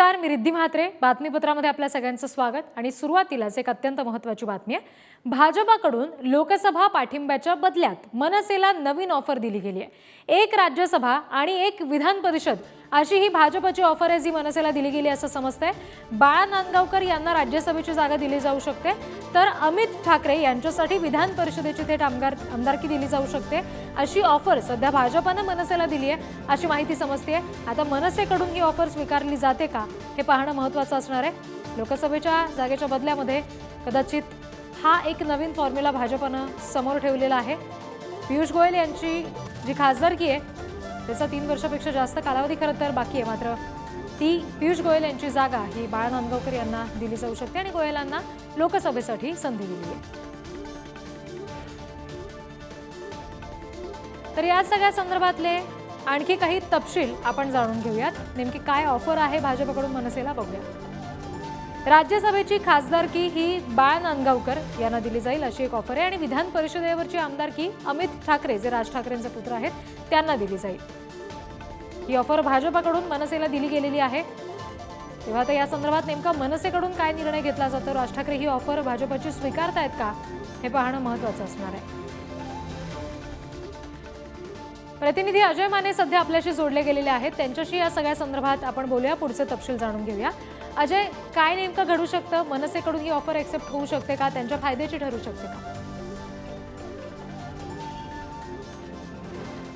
नमस्कार मी रिद्धी म्हात्रे. बातमीपत्रामध्ये आपल्या सगळ्यांचं स्वागत आणि सुरुवातीलाच एक अत्यंत महत्त्वाची बातमी आहे. भाजपाकडून लोकसभा पाठिंब्याच्या बदल्यात मनसेला नवीन ऑफर दिली गेली आहे. एक राज्यसभा आणि एक विधान परिषद अशी ही भाजपची ऑफर आहे जी मनसेला दिली गेली असं समजतंय. बाळा नांदगावकर यांना राज्यसभेची जागा दिली जाऊ शकते. तर अमित ठाकरे यांच्यासाठी विधान परिषदेची थेट आमदार आमदारकी दिली जाऊ शकते. अशी ऑफर सध्या भाजपानं मनसेला दिली आहे अशी माहिती समजते आता मनसेकडून ही ऑफर स्वीकारली जाते का हे पाहणं महत्त्वाचं असणार आहे. लोकसभेच्या जागेच्या बदल्यामध्ये कदाचित हा एक नवीन फॉर्म्युला भाजपनं समोर ठेवलेला आहे. पियुष गोयल यांची जी खासदारकी आहे त्याचा तीन वर्षापेक्षा जास्त कालावधी खरं तर बाकी आहे. मात्र ती पियुष गोयल यांची जागा ही बाळा नांदगावकर यांना दिली जाऊ शकते आणि गोयलांना लोकसभेसाठी संधी दिली आहे. तर या सगळ्या संदर्भातले आणखी काही तपशील आपण जाणून घेऊयात. नेमकी काय ऑफर आहे भाजपकडून मनसेला बघूया. राज्यसभेची खासदारकी ही बाळ नांदगावकर यांना दिली जाईल अशी एक ऑफर आहे आणि विधान परिषदेवरची आमदारकी अमित ठाकरे जे राज ठाकरेंचे पुत्र आहेत त्यांना दिली जाईल. ही ऑफर भाजपाकडून मनसेला दिली गेलेली आहे. तेव्हा आता या संदर्भात नेमका मनसेकडून काय निर्णय घेतला जातो? राज ठाकरे ही ऑफर भाजपची स्वीकारतायत का? हे पाहणं महत्वाचं असणार आहे. प्रतिनिधी अजय माने सध्या आपल्याशी जोडले गेलेले आहेत. त्यांच्याशी या सगळ्या संदर्भात आपण बोलूया. पुढचे तपशील जाणून घेऊया. अजय काय नेमकं घडू शकतं? मनसेकडून ही ऑफर एक्सेप्ट होऊ शकते का? त्यांच्या फायद्याची ठरू शकते का?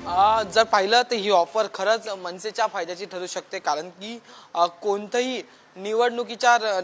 जर पाहिलं तर ही ऑफर खरंच मनसेच्या फायद्याची ठरू शकते कारण की कोणत्याही कोणतंही निवडणुकीच्या र-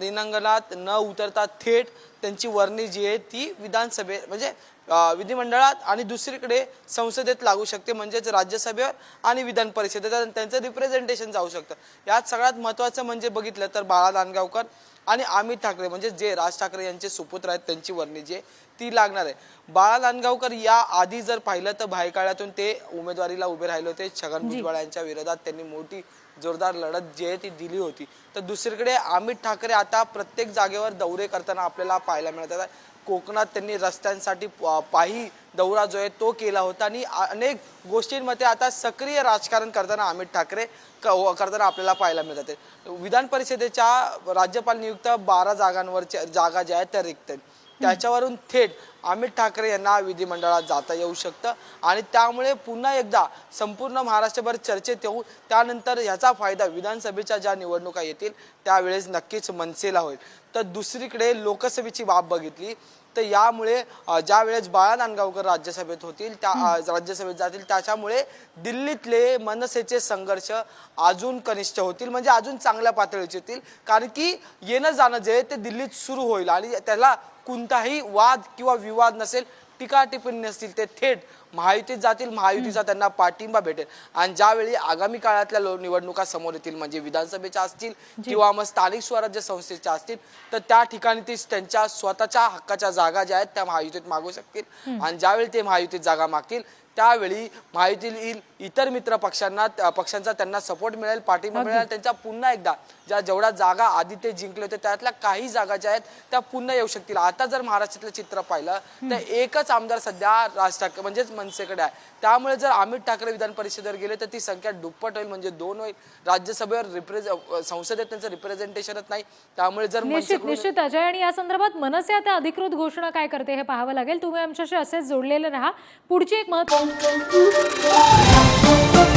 न उतरता थेट त्यांची वर्णी जी आहे ती विधानसभे म्हणजे विधिमंडळात आणि दुसरीकडे संसदेत लागू शकते म्हणजेच राज्यसभेवर आणि विधान परिषदेत. त्यांचं रिप्रेझेंटेशन जाऊ शकतं. यात सगळ्यात महत्त्वाचं म्हणजे बघितलं तर बाळा नांदगावकर आणि अमित ठाकरे म्हणजे जे राज ठाकरे यांचे सुपुत्र आहेत त्यांची वर्णी जी आहे ती लागणार आहे. बाळा नांदगावकर या आधी जर पाहिलं तर भायकाळ्यातून ते उमेदवारीला उभे राहिले होते. छगन भुजबळ यांच्या विरोधात त्यांनी मोठी जोरदार लढत जी आहे ती दिली होती. तर दुसरीकडे अमित ठाकरे आता प्रत्येक जागेवर दौरे करताना आपल्याला पाहायला मिळतात. आहे. कोकणात त्यांनी रस्त्यांसाठी प- पायी दौरा जो आहे तो केला होता आणि अनेक गोष्टींमध्ये आता सक्रिय राजकारण करताना अमित ठाकरे क- करताना आपल्याला पाहायला मिळतात आहे. विधान परिषदेच्या राज्यपाल नियुक्त बारा जागांवरच्या जागा ज्या आहेत त्या रिक्त आहेत त्याच्यावरून थेट अमित ठाकरे यांना विधिमंडळात जाता येऊ शकतं. आणि त्यामुळे पुन्हा एकदा संपूर्ण महाराष्ट्रभर चर्चेत येऊ. त्यानंतर याचा फायदा विधानसभेच्या ज्या निवडणुका येतील त्यावेळेस नक्कीच मनसेला होईल. तर दुसरीकडे लोकसभेची बाब बघितली तर यामुळे ज्या वेळेस बाळा नांदगावकर राज्यसभेत होतील त्या राज्यसभेत जातील त्याच्यामुळे दिल्लीतले मनसेचे संघर्ष अजून कनिष्ठ होतील म्हणजे अजून चांगल्या पातळीचे येतील. कारण की येणं जाणं जे ते दिल्लीत सुरू होईल. आणि त्याला कोणताही वाद किंवा विवाद नसेल टीका टिप्पणी नसतील ते थेट महायुतीत जातील महायुतीचा त्यांना पाठिंबा भेटेल. आणि ज्यावेळी आगामी काळातल्या निवडणुका समोर येतील म्हणजे विधानसभेच्या असतील किंवा मग स्थानिक स्वराज्य संस्थेच्या असतील तर त्या ठिकाणी ते त्यांच्या स्वतःच्या हक्काच्या जागा ज्या आहेत त्या महायुतीत मागू शकतील. आणि ज्यावेळी ते महायुतीत जागा मागतील त्यावेळी महायुतीतील इतर मित्र पक्षांना पक्षांचा त्यांना सपोर्ट मिळेल पाठिंबा मिळेल. त्यांच्या पुन्हा एकदा ज्या जेवढ्या जागा आधी ते जिंकले होते त्यातल्या काही जागा ज्या आहेत त्या पुन्हा येऊ शकतील. आता जर महाराष्ट्रातलं चित्र पाहिलं तर एकच आमदार सध्या राज ठाकरे म्हणजेच मनसेकडे आहे. त्यामुळे जर अमित ठाकरे विधान परिषदेवर गेले तर ती संख्या दुप्पट होईल म्हणजे दोन होईल. राज्यसभेवर रिप्रेझ संसदेत त्यांचं रिप्रेझेंटेशनच नाही. त्यामुळे जर निश्चित निश्चित अजय. आणि या संदर्भात मनसे आता अधिकृत घोषणा काय करते हे पाहावं लागेल. तुम्ही आमच्याशी असेच जोडलेले राहा. पुढची एक महत्त्व Oh, oh.